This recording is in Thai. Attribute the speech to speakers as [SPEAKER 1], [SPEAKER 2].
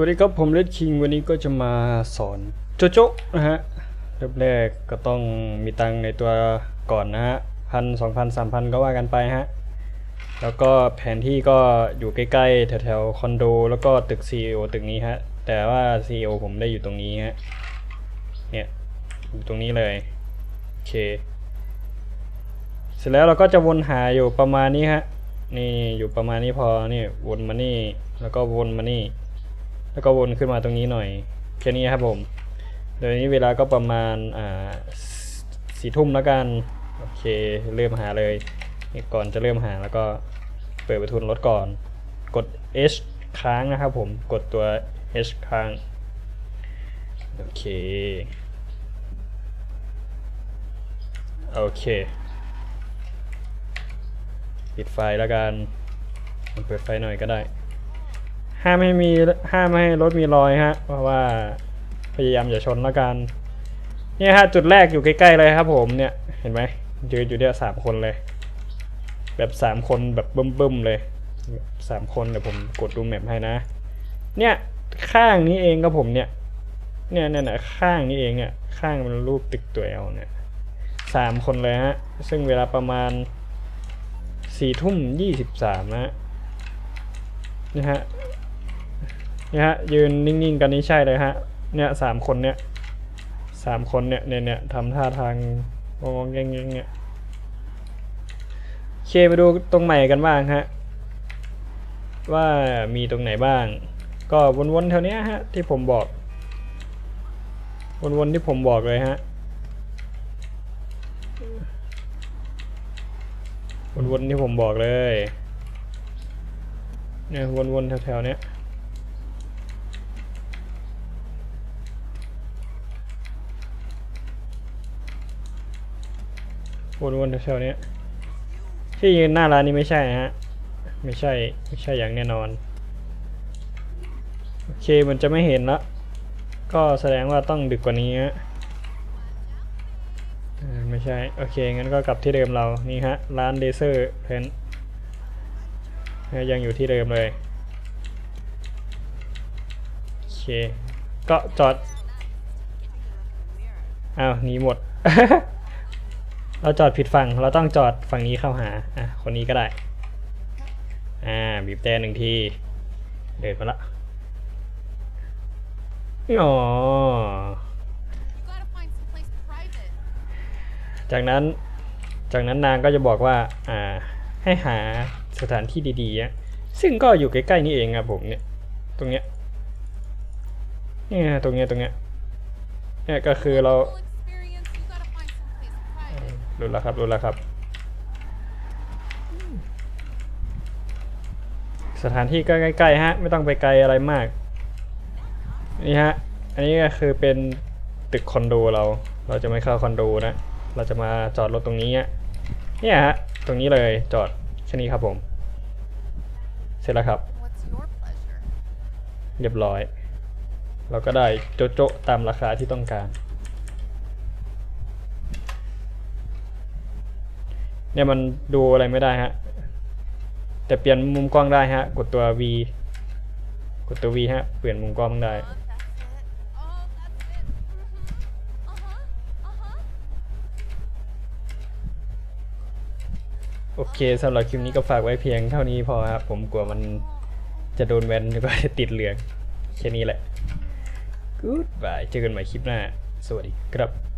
[SPEAKER 1] วัสดีครับ ผมเลดคิงวันนี้ก็จะมาสอนโจโจนะฮะเริ่มแรกก็ต้องมีตังในตัวก่อนนะฮะพันสองพันสามพันก็ว่ากันไปฮะ แล้วก็แผนที่ก็อยู่ใกล้ๆ แถวๆ คอนโด แล้วก็ตึก CEO ตึกนี้ฮะ แต่ว่า CEO ผมได้อยู่ตรงนี้ฮะ เนี่ยอยู่ตรงนี้เลย โอเค เสร็จแล้วเราก็จะวนหาอยู่ประมาณนี้ฮะ นี่อยู่ประมาณนี้พอ นี่วนมานี่ แล้วก็วนมานี่ แล้วก็วนขึ้นมาตรงนี้หน่อยแค่นี้ครับผม โดยนี้เวลาก็ประมาณอ่าสี่ทุ่มแล้วกัน โอเคเริ่มหาเลย ก่อนจะเริ่มหาแล้วก็เปิดประทุนรถก่อน กด H ค้างนะครับผม กดตัว H ค้าง โอเค โอเค ปิดไฟแล้วกัน เปิดไฟหน่อยก็ได้ ห้ามไม่มีห้ามไม่ให้รถมีรอยฮะเพราะว่าพยายามอย่าชนแล้วกันเนี่ยฮะจุดแรกอยู่ใกล้ๆเลยครับผมเนี่ยเห็นไหมยืนอยู่เนี่ยสามคนเลย แบบสามคนแบบเบิ่มๆเลยสามคนเดี๋ยวผมกดดูแมปให้นะ เนี่ยข้างนี้เองครับผมเนี่ย เนี่ยเนี่ยนะข้างนี้เองเนี่ย ข้างมันรูปตึกตัวเอลเนี่ยสามคนเลยฮะ ซึ่งเวลาประมาณสี่ทุ่มยี่สิบสามนะฮะฮะ นี่ยฮะยืนนิ่งๆกันนี่ใช่เลยฮะเนี่ยสามคนเนี่ยสามคนเนี่ยเนี่ยเนี่ยทำท่าทางงงๆแงงๆเนี่ยเคไปดูตรงใหม่กันบ้างฮะว่ามีตรงไหนบ้าง ก็วนๆแถวเนี้ยฮะที่ผมบอก วนๆที่ผมบอกเลยฮะวนๆที่ผมบอกเลยเนี่ยวนๆแถวๆเนี้ย วนๆแถวๆเนี้ยที่ยืนหน้าร้านนี้ไม่ใช่นะฮะ ไม่ใช่ ไม่ใช่อย่างแน่นอน โอเคมันจะไม่เห็นละ ก็แสดงว่าต้องดึกกว่านี้ฮะไม่ใช่ โอเค งั้นก็กลับที่เดิมเรา นี่ฮะ ร้านเลเซอร์เพนยังอยู่ที่เดิมเลย โอเค ก็จอด อ้าวหนีหมด เราจอดผิดฝั่ง เราต้องจอดฝั่งนี้เข้าหา อะ คนนี้ก็ได้ อ่า บีบแต่หนึ่งที เดินมาละอ๋อ จากนั้น จากนั้นนางก็จะบอกว่า อ่า ให้หาสถานที่ดีๆ ซึ่งก็อยู่ใกล้ๆนี่เองครับผมเนี่ย ตรงเนี้ย เนี่ย ตรงเนี้ย ตรงเนี้ย เนี่ยก็คือเรา รู้แล้วครับรู้แล้วครับ สถานที่ก็ใกล้ๆฮะ ไม่ต้องไปไกลอะไรมาก นี่ฮะ อันนี้ก็คือเป็นตึกคอนโดเรา เราจะไม่เข้าคอนโดนะ เราจะมาจอดรถตรงนี้เนี่ยฮะ ตรงนี้เลยจอดแค่นี้ครับผม เสร็จแล้วครับ เรียบร้อย เราก็ได้โจ๊ะโจตามราคาที่ต้องการ เนี่ยมันดูอะไรไม่ได้ฮะ แต่เปลี่ยนมุมกล้องได้ฮะ กดตัว V กดตัว V ฮะ เปลี่ยนมุมกล้องได้ โอเคสำหรับคลิปนี้ก็ฝากไว้เพียงเท่านี้พอครับ ผมกลัวมันจะโดนแบนหรือว่าจะติดเหลือง แค่นี้แหละ Goodbye เจอกันใหม่คลิปหน้า สวัสดีครับ